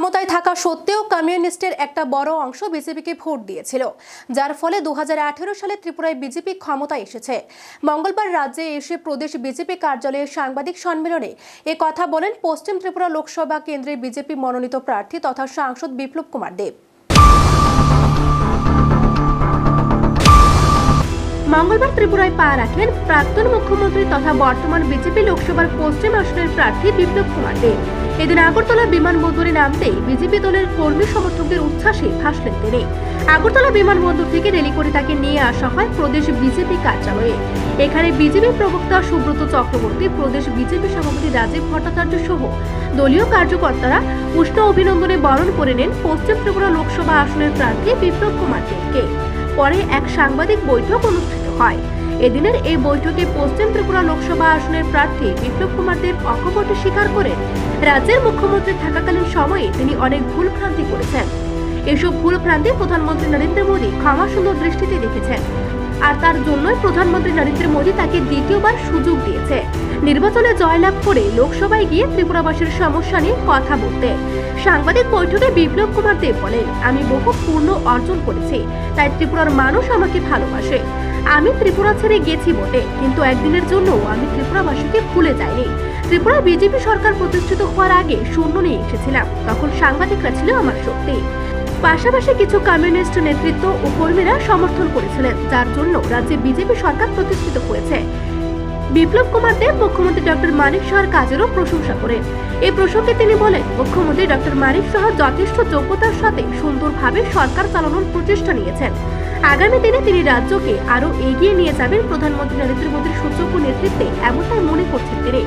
ক্ষমতায় থাকা সত্ত্বেও কমিউনিস্টের একটা বড় অংশ বিজেপিকে ভোট দিয়েছিল, যার ফলে দু সালে ত্রিপুরায় বিজেপি ক্ষমতায় এসেছে। মঙ্গলবার রাজ্যে এসে প্রদেশ বিজেপি কার্যালয়ে সাংবাদিক সম্মেলনে এ কথা বলেন পশ্চিম ত্রিপুরা লোকসভা কেন্দ্রের বিজেপি মনোনীত প্রার্থী তথা সাংসদ বিপ্লব কুমার দেব। মঙ্গলবার ত্রিপুরায় পা রাখলেন প্রাক্তন মুখ্যমন্ত্রী তথা বর্তমান বিজেপি লোকসভার পশ্চিম আসনের প্রার্থী বিপ্লব কুমার দেব। এদিন আগরতলা বিমানবন্দরে নামতেই বিজেপি দলের কর্মী সমর্থকদের উচ্ছ্বাসে ভাসলেন তিনি। আগরতলা বিমানবন্দর থেকে রেলি করে তাকে নিয়ে আসা হয় প্রদেশ বিজেপি কার্যালয়ে। এখানে বিজেপি প্রবক্তা সুব্রত চক্রবর্তী, প্রদেশ বিজেপি সভাপতি রাজীব ভট্টাচার্য সহ দলীয় কার্যকর্তারা উষ্ণ অভিনন্দনে বরণ করে নেন পশ্চিম ত্রিপুরা লোকসভা আসনের প্রার্থী বিপ্লব কুমার দেবকে। পরে এক সাংবাদিক বৈঠক অনুষ্ঠিত হয়। এদিনের এই বৈঠকে পশ্চিম ত্রিপুরা লোকসভা আসনের প্রার্থী বিপ্লব কুমার দেব অকপটে স্বীকার করেন রাজ্যের মুখ্যমন্ত্রী থাকাকালীন সময়ে তিনি অনেক ভুল ভ্রান্তি করেছেন। এসব ভুল ভ্রান্তি প্রধানমন্ত্রী নরেন্দ্র মোদী ক্ষমা সুন্দর দৃষ্টিতে দেখেছেন। আর তার জন্যই প্রধানমন্ত্রী নরেন্দ্র মোদী তাকে দ্বিতীয়বার সুযোগ দিয়েছে। নির্বাচনে জয়লাভ করে লোকসভায় গিয়ে ত্রিপুরাবাসীর সমস্যা নিয়ে কথা বলতে। সাংবাদিক বৈঠকে বিপ্লব কুমার দেব বলেন, আমি বহু পূর্ণ অর্জন করেছি, তাই ত্রিপুরার মানুষ আমাকে ভালোবাসে। আমি ত্রিপুরা ছেড়ে গেছি বটে, কিন্তু একদিনের জন্য আমি ত্রিপুরাবাসীকে ভুলে যাইনি। ত্রিপুরা বিজেপি সরকার প্রতিষ্ঠিত হওয়ার আগে শূন্য নিয়ে এসেছিলাম, তখন সাংবাদিকরা ছিল আমার শক্তি। পাশাপাশি কিছু কমিউনিস্ট নেতৃত্ব ও কর্মীরা সমর্থন করেছিলেন, যার জন্য রাজ্যে বিজেপি সরকার প্রতিষ্ঠিত হয়েছে। বিপ্লব কুমার দেব মুখ্যমন্ত্রী ডক্টর মানিক সাহার কাজেরও প্রশংসা করেন এই প্রসঙ্গে তিনি বলেন, মুখ্যমন্ত্রী ডক্টর মানিক সাহা যথেষ্ট যোগ্যতার সাথে সুন্দরভাবে সরকার চালানোর প্রচেষ্টা নিয়েছেন। আগামী দিনে তিনি রাজ্যকে আরও এগিয়ে নিয়ে যাবেন প্রধানমন্ত্রী নরেন্দ্র মোদীর সুযোগ্য নেতৃত্বে এমনটাই মনে করছেন তিনি।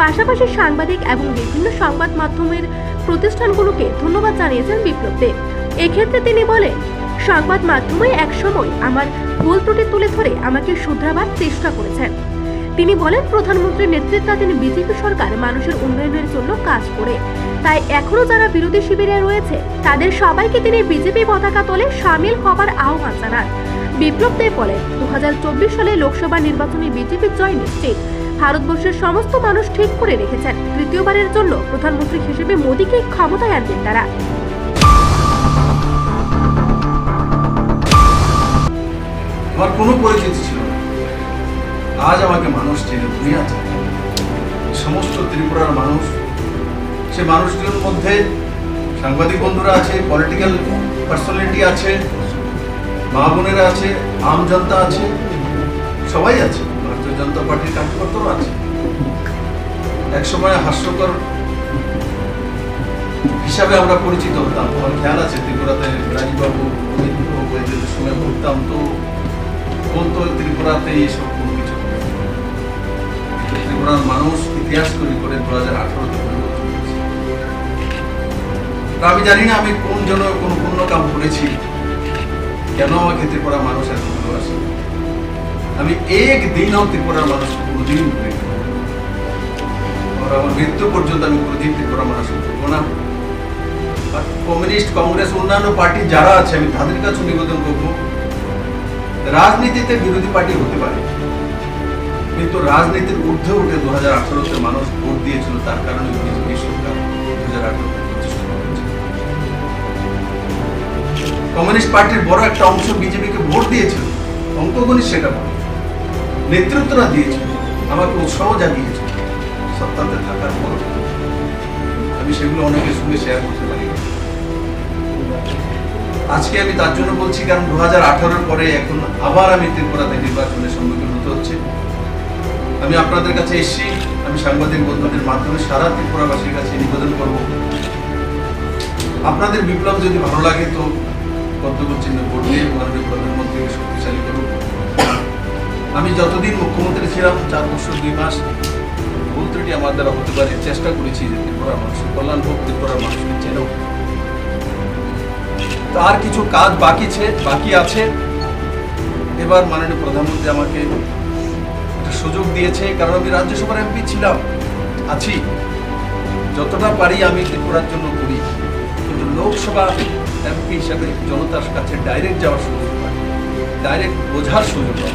পাশাপাশি সাংবাদিক এবং বিভিন্ন সংবাদ মাধ্যমের প্রতিষ্ঠানগুলোকে ধন্যবাদ জানিয়েছেন বিপ্লব দেব। এক্ষেত্রে তিনি বলেন, সংবাদ মাধ্যমে এক সময় আমার ভুল ত্রুটি তুলে ধরে আমাকে শুধরাবার চেষ্টা করেছেন। তিনি বলেন, প্রধানমন্ত্রীর নেতৃত্বাধীন বিজেপি সরকার মানুষের উন্নয়নের জন্য কাজ করে। তাই এখনও যারা বিরোধী শিবিরে রয়েছে, তাদের সবাইকে তিনি বিজেপি পতাকা তোলে সামিল হবার আহ্বান জানান। বিপ্লব দেব বলেন দু সালে লোকসভা নির্বাচনে বিজেপির জয় নিশ্চিত। ভারতবর্ষের সমস্ত মানুষ ঠিক করে রেখেছেন। তৃতীয়বারের জন্য প্রধানমন্ত্রী হিসেবে মোদীকে ক্ষমতায় আনবেন তারা। আমার কোনো পরিচিতি ছিল আজ আমাকে মানুষ চেনে দুনিয়া চেনে সমস্ত ত্রিপুরার মানুষ, সে মানুষগুলোর মধ্যে সাংবাদিক বন্ধুরা আছে পলিটিক্যাল পার্সোনালিটি আছে, মা বোনেরা আছে, আম জনতা আছে, সবাই আছে। ভারতীয় জনতা পার্টির কার্যকর্তাও আছে। একসময় হাস্যকর হিসাবে আমরা পরিচিত হতাম। আমার খেয়াল আছে, ত্রিপুরাতে রাজীববাবু অমিতবাবু এদের সময় ঘুরতাম। তো বলতো, ত্রিপুরাতে এইসব মানুষ ইতিহাস তৈরি করে দু হাজার আঠারোতে পরিবর্তন তা আমি জানি না আমি কোন জন্য কোন পুণ্য কাম করেছি, কেন আমাকে ত্রিপুরা মানুষ এত ভালোবাসে। আমি এক দিনও ত্রিপুরার মানুষকে কোনোদিন ভুলি আমার মৃত্যু পর্যন্ত আমি কোনোদিন ত্রিপুরা মানুষকে ভুলবো না। কমিউনিস্ট, কংগ্রেস, অন্যান্য পার্টি যারা আছে, আমি তাদের কাছে নিবেদন করব, রাজনীতিতে বিরোধী পার্টি হতে পারে। কিন্তু রাজনীতির ঊর্ধ্বে উঠে দু হাজার আঠারোতে মানুষ ভোট দিয়েছিল, তার কারণে বিজেপি সরকার দু হাজার কমিউনিস্ট পার্টির বড় একটা অংশ বিজেপিকে ভোট দিয়েছিল অঙ্কগণিত সেটা নেতৃত্বরা দিয়েছিল, আমাকে উৎসাহ জানিয়েছিল সত্তাতে থাকার পর। আমি সেগুলো অনেকের সঙ্গে শেয়ার করতে পারি। আজকে আমি তার জন্য বলছি, কারণ দু হাজার পরে এখন আবার আমি ত্রিপুরাতে নির্বাচনের সম্মুখীন হতে হচ্ছে। আমি আপনাদের কাছে এসেছি। আমি সাংবাদিক বন্ধুদের মাধ্যমে সারা ত্রিপুরাবাসীর কাছে নিবেদন করব। আপনাদের বিপ্লব যদি ভালো লাগে তো কর্তব্য চিহ্ন ভোট দিয়ে মাননীয় প্রধানমন্ত্রীকে শক্তিশালী করুন আমি যতদিন মুখ্যমন্ত্রী ছিলাম, চার বছর, দুই মাস ভুল ত্রুটি আমার দ্বারা হতে পারে, চেষ্টা করেছি যে ত্রিপুরার মানুষের কল্যাণ হোক, ত্রিপুরার মানুষকে চেনো তো আর কিছু কাজ বাকি বাকি আছে। এবার মাননীয় প্রধানমন্ত্রী আমাকে সুযোগ দিয়েছে, কারণ আমি রাজ্যসভার এমপি ছিলাম। আছি। যতটা পারি আমি ত্রিপুরার জন্য করি। কিন্তু লোকসভা এমপি হিসাবে জনতার কাছে ডাইরেক্ট যাওয়ার সুযোগ পাই। ডাইরেক্ট বোঝার সুযোগ পাই।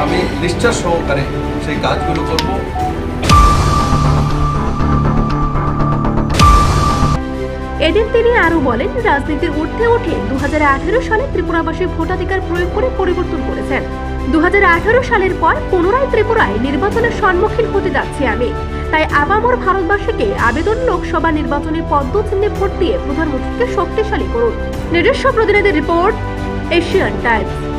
আমি নিষ্ঠা সহকারে সেই কাজগুলো করব। এদিন তিনি আরও বলেন, রাজনীতির ঊর্ধ্বে উঠে দুহাজার আঠেরো সালে ত্রিপুরাবাসী ভোটাধিকার প্রয়োগ করে পরিবর্তন করেছেন। দুহাজার আঠারো সালের পর পুনরায় ত্রিপুরায় নির্বাচনের সম্মুখীন হতে যাচ্ছি আমি। তাই আবামর ভারতবাসীকে আবেদন লোকসভা নির্বাচনে পদ্মচিহ্নে ভোট দিয়ে প্রধানমন্ত্রীকে শক্তিশালী করুন। নিজস্ব প্রতিনিধি রিপোর্ট, এশিয়ান টাইমস।